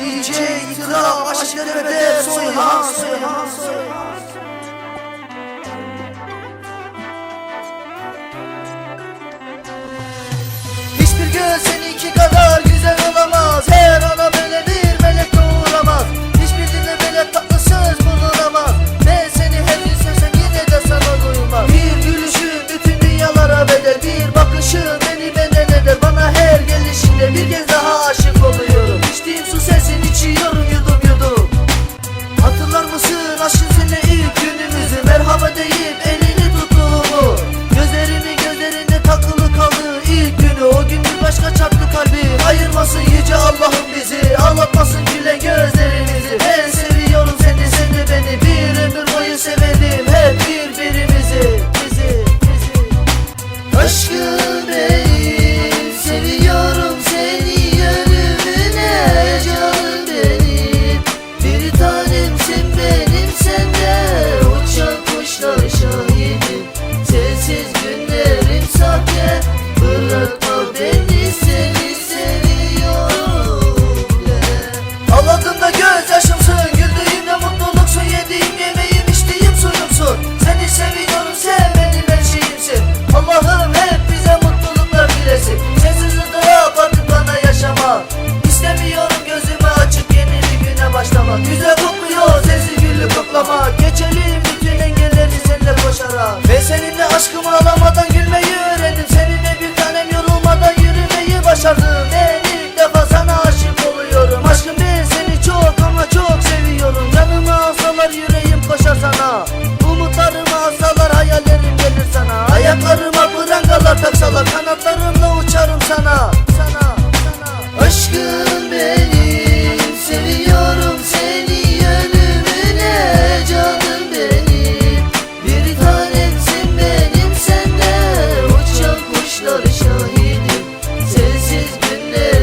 DJ İkra Baştepe'de Soyhan Soyhan Soyhan. atlama Geçelim bütün engelleri senle koşarak. Ve seninle aşkımı alamadan gülmeyi öğrendim. Seninle bir tanem yorulmadan yürümeyi başardım. En business.